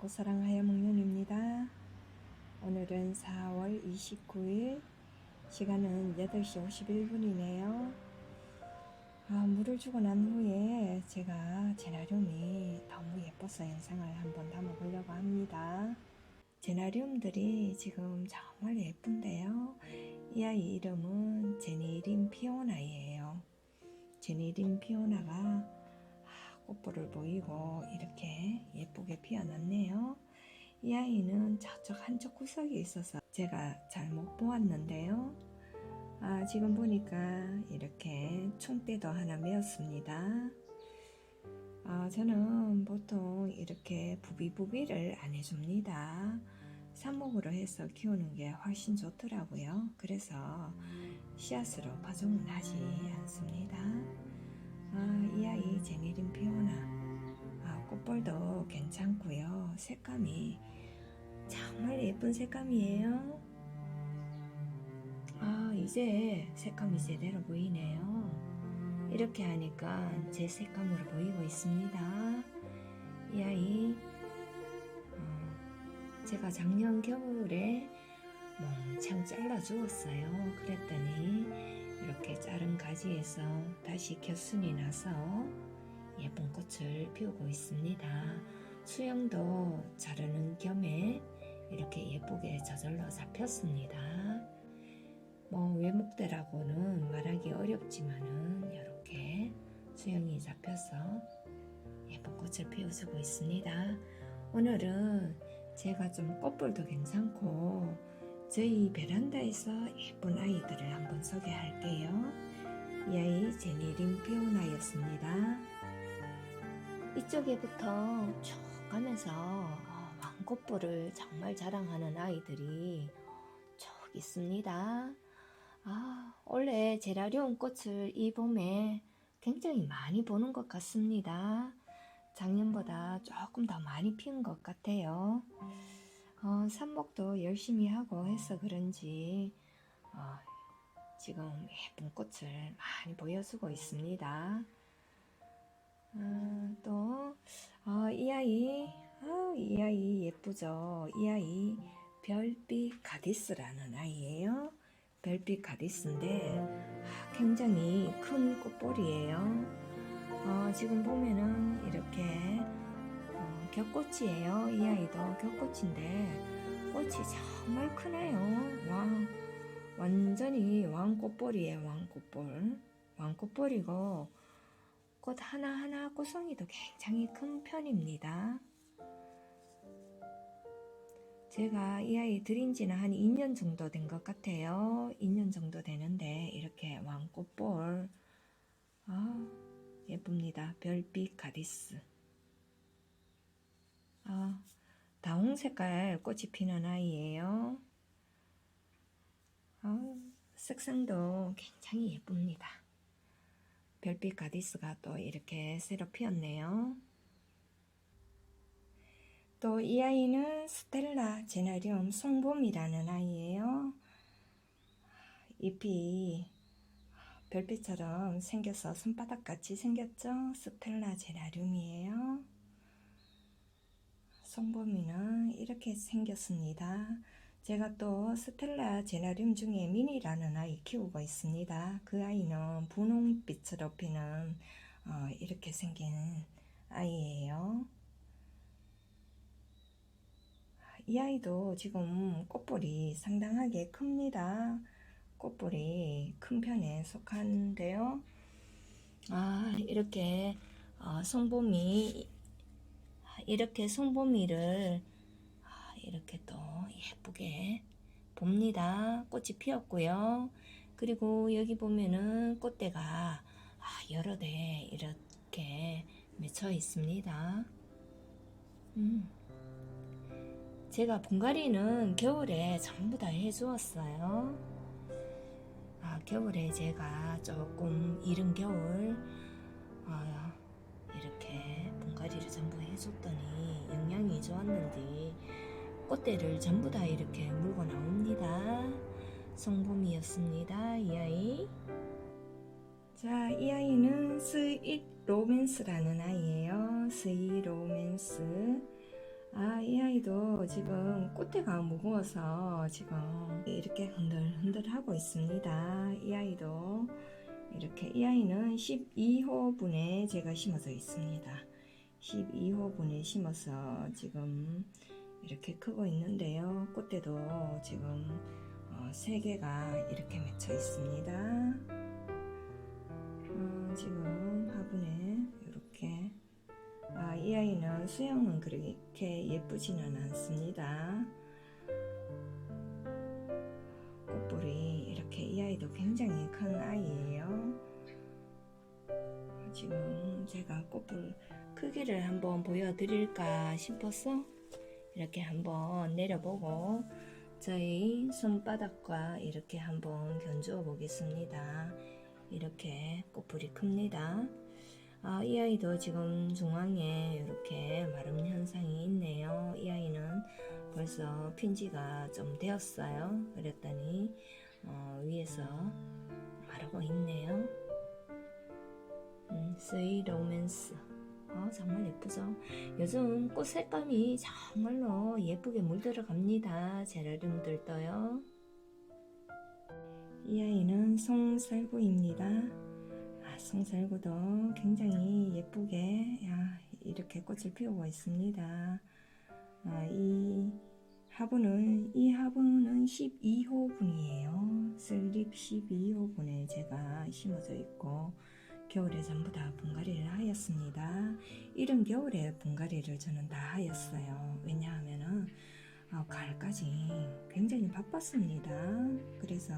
꽃사랑하여 목련입니다. 오늘은 4월 29일 시간은 8시 51분이네요. 아, 물을 주고 난 후에 제가 제나리움이 너무 예뻐서 영상을 한번 담아보려고 합니다. 제나리움들이 지금 정말 예쁜데요. 이 아이 이름은 제니린 피오나이에요. 제니린 피오나가 아, 꽃볼을 보이고 이렇게 예쁘게 피어났네요. 이 아이는 저쪽 한쪽 구석에 있어서 제가 잘 못 보았는데요. 아, 지금 보니까 이렇게 총대도 하나 메었습니다. 아, 저는 보통 이렇게 부비부비를 안 해줍니다. 삽목으로 해서 키우는 게 훨씬 좋더라고요. 그래서 씨앗으로 파종은 하지 않습니다. 아, 이 아이 제니린 피오 꽃볼도 괜찮고요. 색감이 정말 예쁜 색감이에요. 아, 이제 색감이 제대로 보이네요. 이렇게 하니까 제 색감으로 보이고 있습니다. 이 아이, 어, 제가 작년 겨울에 멍청 잘라 주었어요. 그랬더니 이렇게 자른 가지에서 다시 겨순이 나서 예쁜 꽃을 피우고 있습니다. 수영도 자르는 겸에 이렇게 예쁘게 저절로 잡혔습니다. 뭐 외목대라고는 말하기 어렵지만은 이렇게 수영이 잡혀서 예쁜 꽃을 피워주고 있습니다. 오늘은 제가 좀 꽃볼도 괜찮고 저희 베란다에서 예쁜 아이들을 한번 소개할게요. 이 아이 제니린 피오나였습니다. 이쪽에부터 쭉 가면서 어, 왕꽃볼을 정말 자랑하는 아이들이 쭉 있습니다. 아, 원래 제라리온 꽃을 이 봄에 굉장히 많이 보는 것 같습니다. 작년보다 조금 더 많이 피운 것 같아요. 어, 삽목도 열심히 하고 해서 그런지 어, 지금 예쁜 꽃을 많이 보여주고 있습니다. 아, 또, 어, 이 아이, 아, 이 아이 예쁘죠? 이 아이 별빛 가디스라는 아이예요. 별빛 가디스인데 아, 굉장히 큰 꽃볼이에요. 어, 지금 보면은 이렇게 어, 겹꽃이에요. 이 아이도 겹꽃인데 꽃이 정말 크네요. 와, 완전히 왕꽃볼이에요. 왕꽃볼. 왕꽃볼이고 꽃 하나하나 꽃송이도 굉장히 큰 편입니다. 제가 이 아이 들인 지는 한 2년 정도 된 것 같아요. 2년 정도 되는데 이렇게 왕꽃볼 아 예쁩니다. 별빛 가디스 아 다홍 색깔 꽃이 피는 아이예요. 아, 색상도 굉장히 예쁩니다. 별빛 가디스가 또 이렇게 새로 피었네요. 또 이 아이는 스텔라 제나리움 송봄이라는 아이예요. 잎이 별빛처럼 생겨서 손바닥 같이 생겼죠? 스텔라 제나리움이에요. 송봄이는 이렇게 생겼습니다. 제가 또 스텔라 제나리움 중에 미니라는 아이 키우고 있습니다. 그 아이는 분홍빛으로 피는 어, 이렇게 생긴 아이예요. 이 아이도 지금 꽃볼이 상당하게 큽니다. 꽃볼이 큰 편에 속하는데요. 아, 이렇게 어, 송봄이 이렇게 아, 이렇게 또 예쁘게 봅니다. 꽃이 피었고요. 그리고 여기 보면은 꽃대가 아, 여러 대 이렇게 맺혀 있습니다. 음. 제가 분갈이는 겨울에 전부 다 해주었어요. 아, 겨울에 제가 조금 이른 겨울 아, 이렇게 분갈이를 전부 해줬더니 영양이 좋았는데 꽃대를 전부 다 이렇게 물고 나옵니다. 송봄이었습니다. 이 아이. 자, 이 아이는 스윗 로맨스라는 아이예요. 스윗 로맨스. 아, 이 아이도 지금 꽃대가 무거워서 지금 이렇게 흔들흔들 하고 있습니다. 이 아이도 이렇게 이 아이는 12호분에 제가 심어져 있습니다. 12호분에 심어서 지금 이렇게 크고 있는데요. 꽃대도 지금 어, 3개가 이렇게 맺혀 있습니다. 어, 지금 화분에 이렇게 아, 이 아이는 수영은 그렇게 예쁘지는 않습니다. 꽃볼이 이렇게 이 아이도 굉장히 큰 아이예요. 지금 제가 꽃볼 크기를 한번 보여드릴까 싶어서 이렇게 한번 내려보고 저희 손바닥과 이렇게 한번 견주어 보겠습니다. 이렇게 꽃볼이 큽니다. 아, 이 아이도 지금 중앙에 이렇게 마름 현상이 있네요. 이 아이는 벌써 핀지가 좀 되었어요. 그랬더니 어, 위에서 마르고 있네요. 음, 스위 로맨스. 아, 정말 예쁘죠? 요즘 꽃 색감이 정말로 예쁘게 물들어갑니다. 제라늄들도요. 이 아이는 송살구입니다. 아, 송살구도 굉장히 예쁘게 야, 이렇게 꽃을 피우고 있습니다. 아, 이 화분은 이 화분은 12호분이에요. 슬립 12호분에 제가 심어져 있고 겨울에 전부 다 분갈이를 하였습니다. 이른 겨울에 분갈이를 저는 다 하였어요. 왜냐하면은 어, 가을까지 굉장히 바빴습니다. 그래서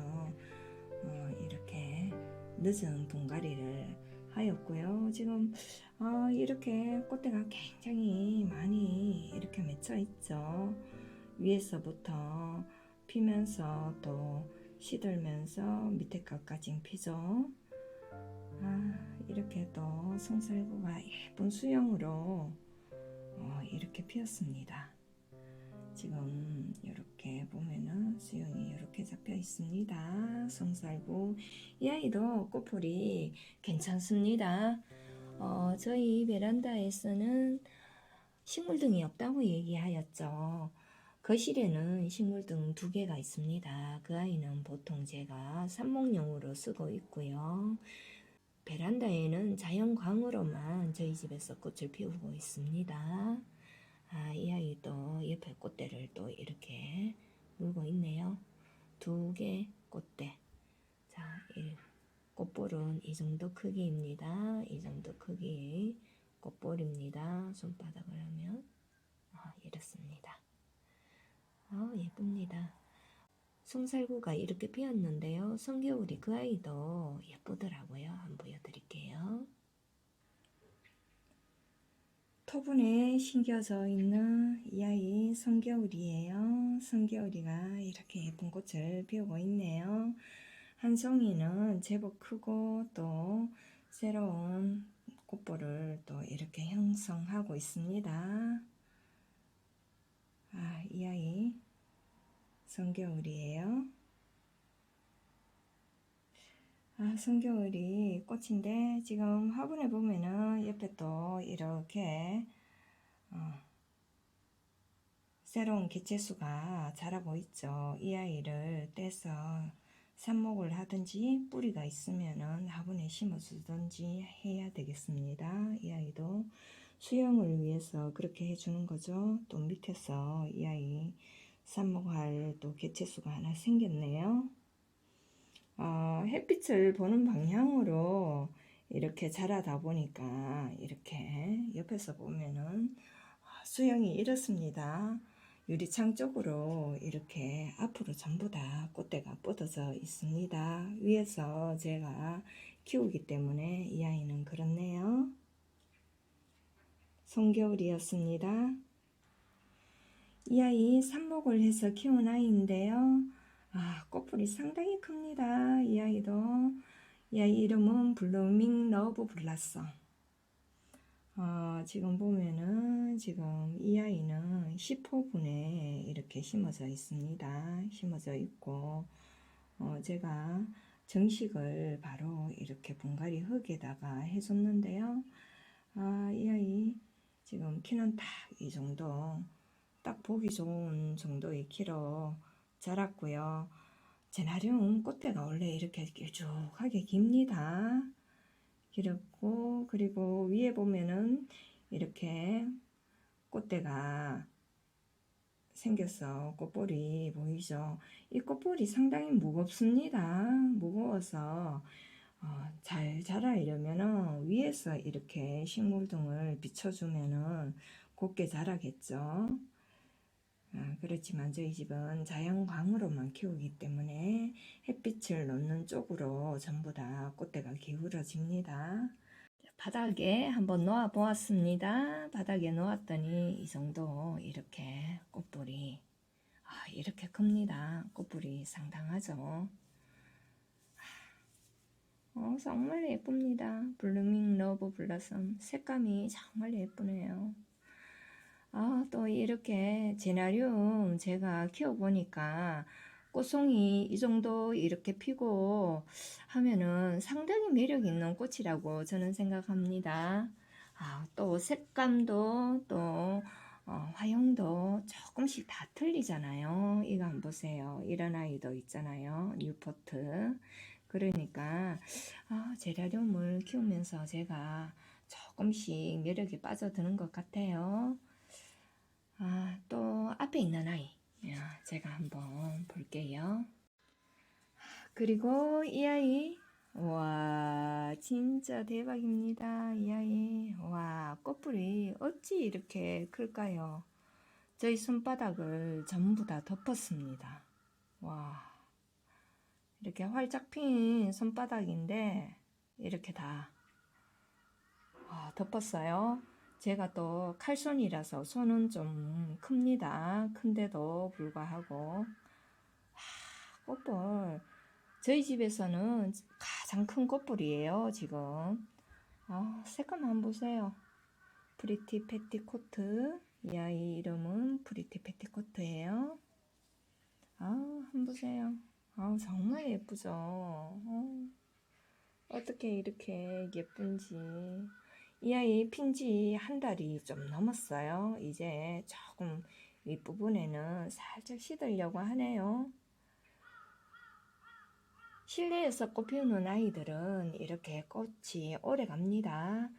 어, 이렇게 늦은 분갈이를 하였고요. 지금 어, 이렇게 꽃대가 굉장히 많이 이렇게 맺혀 있죠. 위에서부터 피면서 또 시들면서 밑에 것까지 피죠. 아, 이렇게 또 송살구가 예쁜 수영으로 어, 이렇게 피었습니다. 지금 이렇게 보면은 수영이 이렇게 잡혀 있습니다. 송살구 이 아이도 꽃풀이 괜찮습니다. 어, 저희 베란다에서는 식물 등이 없다고 얘기하였죠. 거실에는 식물 등 두 개가 있습니다. 그 아이는 보통 제가 삽목용으로 쓰고 있고요. 베란다에는 자연광으로만 저희 집에서 꽃을 피우고 있습니다. 아, 이 아이도 옆에 꽃대를 또 이렇게 물고 있네요. 두 개 꽃대. 자, 이 꽃볼은 이 정도 크기입니다. 이 정도 크기 꽃볼입니다. 손바닥을 하면 아, 이렇습니다. 아, 예쁩니다. 송살구가 이렇게 피었는데요. 성겨울이 그 아이도 예쁘더라고요. 한번 보여드릴게요. 토분에 심겨져 있는 이 아이 성겨울이에요. 성겨울이가 이렇게 예쁜 꽃을 피우고 있네요. 한 송이는 제법 크고 또 새로운 꽃볼을 또 이렇게 형성하고 있습니다. 아, 이 아이 성겨울이에요. 아, 성겨울이 꽃인데 지금 화분에 보면은 옆에 또 이렇게 어, 새로운 개체수가 자라고 있죠. 이 아이를 떼서 삽목을 하든지 뿌리가 있으면은 화분에 심어주든지 해야 되겠습니다. 이 아이도 수영을 위해서 그렇게 해주는 거죠. 또 밑에서 이 아이 삽목할 또 개체수가 하나 생겼네요. 어, 햇빛을 보는 방향으로 이렇게 자라다 보니까 이렇게 옆에서 보면은 수영이 이렇습니다. 유리창 쪽으로 이렇게 앞으로 전부 다 꽃대가 뻗어져 있습니다. 위에서 제가 키우기 때문에 이 아이는 그렇네요. 송겨울이었습니다. 이 아이 삽목을 해서 키운 아이인데요. 아, 꽃풀이 상당히 큽니다. 이 아이도. 이 아이 이름은 블루밍 러브 블라썸. 어, 지금 보면은 지금 이 아이는 10호분에 이렇게 심어져 있습니다. 심어져 있고, 어, 제가 정식을 바로 이렇게 분갈이 흙에다가 해줬는데요. 아, 이 아이 지금 키는 딱 이 정도 딱 보기 좋은 정도의 키로 자랐고요. 제나리움 꽃대가 원래 이렇게 길쭉하게 깁니다. 길었고 그리고 위에 보면은 이렇게 꽃대가 생겼어. 꽃볼이 보이죠? 이 꽃볼이 상당히 무겁습니다. 무거워서 어, 잘 자라려면은 위에서 이렇게 식물등을 비춰주면은 곱게 자라겠죠. 아, 그렇지만 저희 집은 자연광으로만 키우기 때문에 햇빛을 놓는 쪽으로 전부 다 꽃대가 기울어집니다. 바닥에 한번 놓아 보았습니다. 바닥에 놓았더니 이 정도 이렇게 꽃볼이 아, 이렇게 큽니다. 꽃볼이 상당하죠. 어, 정말 예쁩니다. 블루밍 러브 블라썸 색감이 정말 예쁘네요. 아, 또 이렇게 제나리움 제가 키워보니까 꽃송이 이 정도 이렇게 피고 하면은 상당히 매력 있는 꽃이라고 저는 생각합니다. 아, 또 색감도 또 어, 화형도 조금씩 다 틀리잖아요. 이거 한번 보세요. 이런 아이도 있잖아요. 뉴포트. 그러니까 아, 제라늄을 키우면서 제가 조금씩 매력에 빠져드는 것 같아요. 아, 또 앞에 있는 아이. 야, 제가 한번 볼게요. 그리고 이 아이. 와, 진짜 대박입니다. 이 아이. 와, 꽃불이 어찌 이렇게 클까요? 저희 손바닥을 전부 다 덮었습니다. 와. 이렇게 활짝 핀 손바닥인데, 이렇게 다 아, 덮었어요. 제가 또 칼손이라서 손은 좀 큽니다. 큰데도 불구하고 하, 꽃볼 저희 집에서는 가장 큰 꽃볼이에요. 지금 아, 색감 한번 보세요. 프리티 패티코트 이 아이 이름은 프리티 패티코트예요. 아, 한번 보세요. 아, 정말 예쁘죠. 어, 어떻게 이렇게 예쁜지. 이 아이 핀지 한 달이 좀 넘었어요. 이제 조금 윗부분에는 살짝 시들려고 하네요. 실내에서 꽃 피우는 아이들은 이렇게 꽃이 오래 갑니다.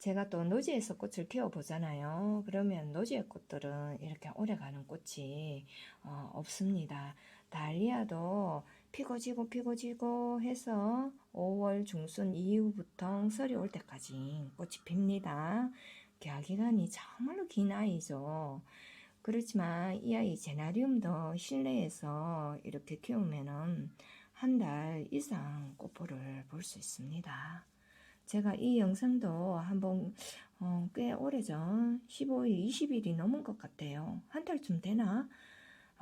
제가 또 노지에서 꽃을 키워보잖아요. 그러면 노지의 꽃들은 이렇게 오래 가는 꽃이 어, 없습니다. 달리아도 피고 지고 피고 지고 해서 5월 중순 이후부터 설이 올 때까지 꽃이 핍니다. 개화 기간이 정말로 긴 아이죠. 그렇지만 이 아이 제나리움도 실내에서 이렇게 키우면은 한 달 이상 꽃보를 볼 수 있습니다. 제가 이 영상도 한번 어, 꽤 오래전 15일, 20일이 넘은 것 같아요. 한 달쯤 되나?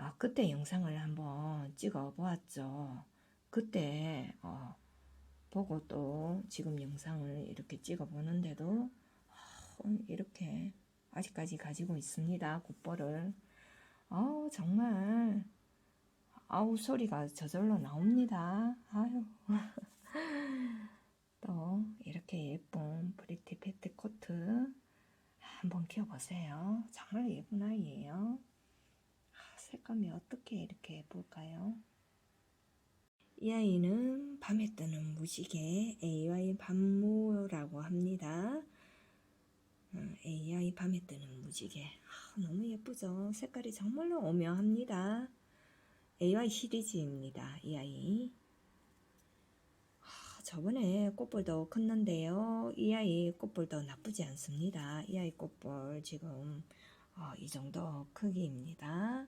아, 그때 영상을 한번 찍어 보았죠. 그때 어, 보고 또 지금 영상을 이렇게 찍어 보는데도 어, 이렇게 아직까지 가지고 있습니다. 굿볼을. 어 정말 아우 소리가 저절로 나옵니다. 아유. 또 이렇게 예쁜 브리티 패트 코트 한번 키워보세요. 정말 예쁜 아이예요. 색감이 어떻게 이렇게 예쁠까요? 이 아이는 밤에 뜨는 무지개 AI 밤모라고 합니다. 어, AI 밤에 뜨는 무지개 아, 너무 예쁘죠? 색깔이 정말로 오묘합니다. AI 시리즈입니다. 이 아이 아, 저번에 꽃볼도 컸는데요. 이 아이 꽃볼도 나쁘지 않습니다. 이 아이 꽃볼 지금 어, 이 정도 크기입니다.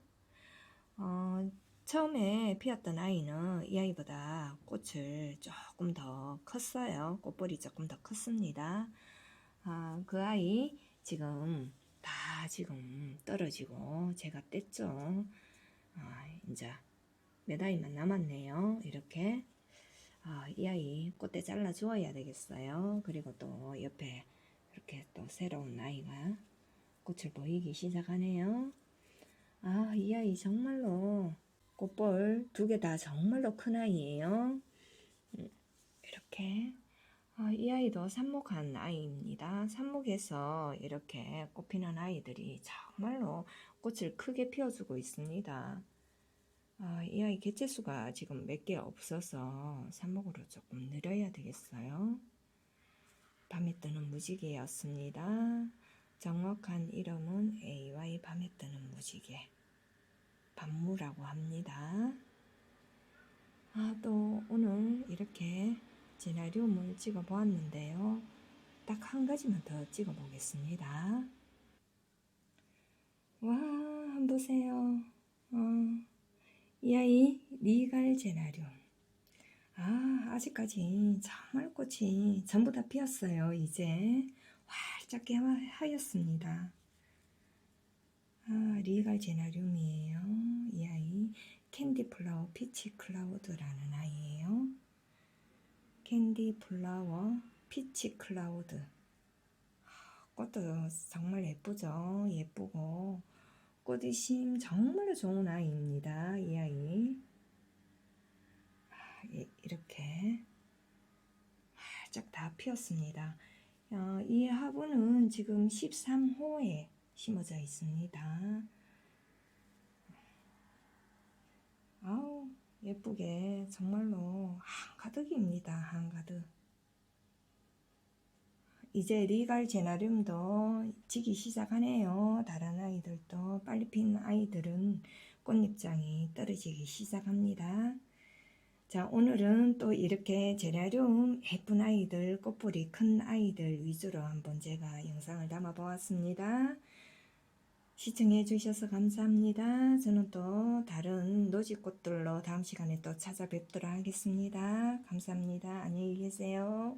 어, 처음에 피었던 아이는 이 아이보다 꽃을 조금 더 컸어요. 꽃볼이 조금 더 컸습니다. 아, 그 아이 지금 다 지금 떨어지고 제가 뗐죠. 아, 이제 몇 아이만 남았네요. 이렇게 아, 이 아이 꽃대 잘라 주어야 되겠어요. 그리고 또 옆에 이렇게 또 새로운 아이가 꽃을 보이기 시작하네요. 아, 이 아이 정말로 꽃볼 두 개 다 정말로 큰 아이예요. 음, 이렇게 아, 이 아이도 삽목한 아이입니다. 삽목에서 이렇게 꽃피는 아이들이 정말로 꽃을 크게 피워주고 있습니다. 아, 이 아이 개체수가 지금 몇 개 없어서 삽목으로 조금 늘려야 되겠어요. 밤에 뜨는 무지개였습니다. 정확한 이름은 AY 밤에 뜨는 무지개. 밤무라고 합니다. 아, 또 오늘 이렇게 제나리움을 찍어 보았는데요. 딱 한 가지만 더 찍어 보겠습니다. 와, 한번 보세요. 어, 이 아이 리갈 제나리움. 아, 아직까지 정말 꽃이 전부 다 피었어요. 이제 활짝 개화하였습니다. 아, 리갈 제나리움이에요. 이 아이 캔디 플라워 피치 클라우드라는 아이예요. 캔디 플라워 피치 클라우드. 아, 꽃도 정말 예쁘죠. 예쁘고 꽃이심 정말로 좋은 아이입니다. 이 아이. 아, 이- 이렇게 활짝 다 피었습니다. 어, 이 화분은 지금 13호에 심어져 있습니다. 아우 예쁘게 정말로 한가득입니다. 한가득. 이제 리갈 제나리움도 지기 시작하네요. 다른 아이들도 빨리 핀 아이들은 꽃잎장이 떨어지기 시작합니다. 자, 오늘은 또 이렇게 제라리움 예쁜 아이들, 꽃뿌리 큰 아이들 위주로 한번 제가 영상을 담아 보았습니다. 시청해 주셔서 감사합니다. 저는 또 다른 노지꽃들로 다음 시간에 또 찾아뵙도록 하겠습니다. 감사합니다. 안녕히 계세요.